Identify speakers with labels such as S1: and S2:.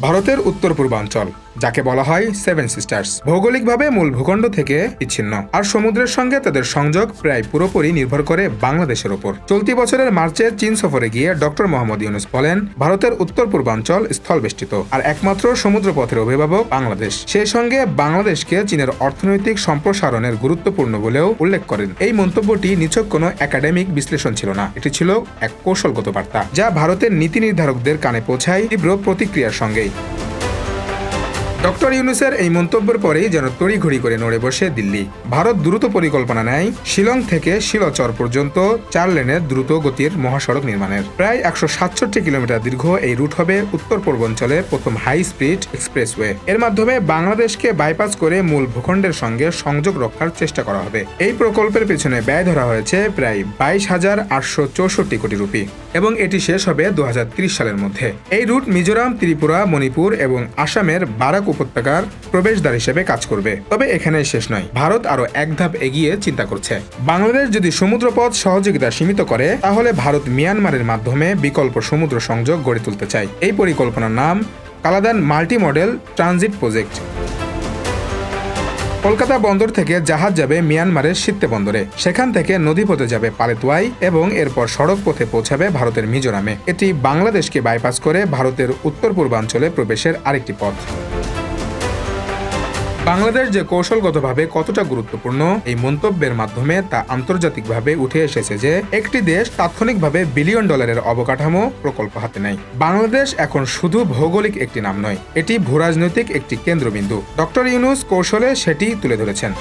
S1: ভারতের উত্তর পূর্বাঞ্চল যাকে বলা হয় সেভেন সিস্টার্স ভৌগোলিকভাবে মূল ভূখণ্ড থেকে বিচ্ছিন্ন। আর সমুদ্রের সঙ্গে তাদের সংযোগ প্রায় পুরোপুরি নির্ভর করে বাংলাদেশের ওপর। চলতি বছরের মার্চে চীন সফরে গিয়ে ডক্টর মোহাম্মদ ইউনুস বলেন, ভারতের উত্তর পূর্বাঞ্চল স্থলবেষ্টিত, আর একমাত্র সমুদ্রপথের অভিভাবক বাংলাদেশ। সেই সঙ্গে বাংলাদেশকে চীনের অর্থনৈতিক সম্প্রসারণের গুরুত্বপূর্ণ বলেও উল্লেখ করেন। এই মন্তব্যটি নিছক কোনো একাডেমিক বিশ্লেষণ ছিল না। এটি ছিল এক কৌশলগত বার্তা, যা ভারতের নীতি নির্ধারকদের কানে পৌঁছায় তীব্র প্রতিক্রিয়ার সঙ্গেই। ডক্টর ইউনুসের এই মন্তব্যের পরেই যেন তড়িঘড়ি করে নড়ে বসে দিল্লি। ভারত দ্রুত পরিকল্পনা নেয়, শিলং থেকে শিলচর পর্যন্ত চার লেনের দ্রুত গতির মহাসড়ক নির্মাণের। প্রায় একশো সাতষট্টি কিলোমিটার দীর্ঘ এই রুট হবে উত্তর পূর্বাঞ্চলের প্রথম হাই স্পিড এক্সপ্রেসওয়ে। এর মাধ্যমে বাংলাদেশকে বাইপাস করে মূল ভূখণ্ডের সঙ্গে সংযোগ রক্ষার চেষ্টা করা হবে। এই প্রকল্পের পেছনে ব্যয় ধরা হয়েছে প্রায় বাইশ হাজার আটশো চৌষট্টি কোটি রুপি এবং এটি শেষ হবে দু সালের মধ্যে। এই রুট মিজোরাম, ত্রিপুরা, মণিপুর এবং আসামের বারাক উপত্যকার প্রবেশদ্বার হিসেবে কাজ করবে। তবে এখানেই শেষ নয়। ভারত আরও এক ধাপ এগিয়ে চিন্তা করছে। বাংলাদেশ যদি সমুদ্রপথ সহযোগিতা সীমিত করে, তাহলে ভারত মিয়ানমারের মাধ্যমে বিকল্প সমুদ্র সংযোগ গড়ে তুলতে চায়। এই পরিকল্পনার নাম Kaladan multi modal transit project. Kolkata বন্দর থেকে জাহাজ যাবে মিয়ানমারের সিত্তে বন্দরে। সেখান থেকে নদীপথে যাবে পালেতুয়াই এবং এরপর সড়ক পথে পৌঁছাবে ভারতের মিজোরামে। এটি বাংলাদেশকে বাইপাস করে ভারতের উত্তর পূর্বাঞ্চলে প্রবেশের আরেকটি পথ। বাংলাদেশ যে কৌশলগতভাবে কতটা গুরুত্বপূর্ণ এই মন্তব্যের মাধ্যমে তা আন্তর্জাতিকভাবে উঠে এসেছে যে, একটি দেশ তাৎক্ষণিকভাবে বিলিয়ন ডলারের অবকাঠামো প্রকল্প হাতে নেয়। বাংলাদেশ এখন শুধু ভৌগোলিক একটি নাম নয়, এটি ভূরাজনৈতিক একটি কেন্দ্রবিন্দু। ডক্টর ইউনুস কৌশলে সেটি তুলে ধরেছেন।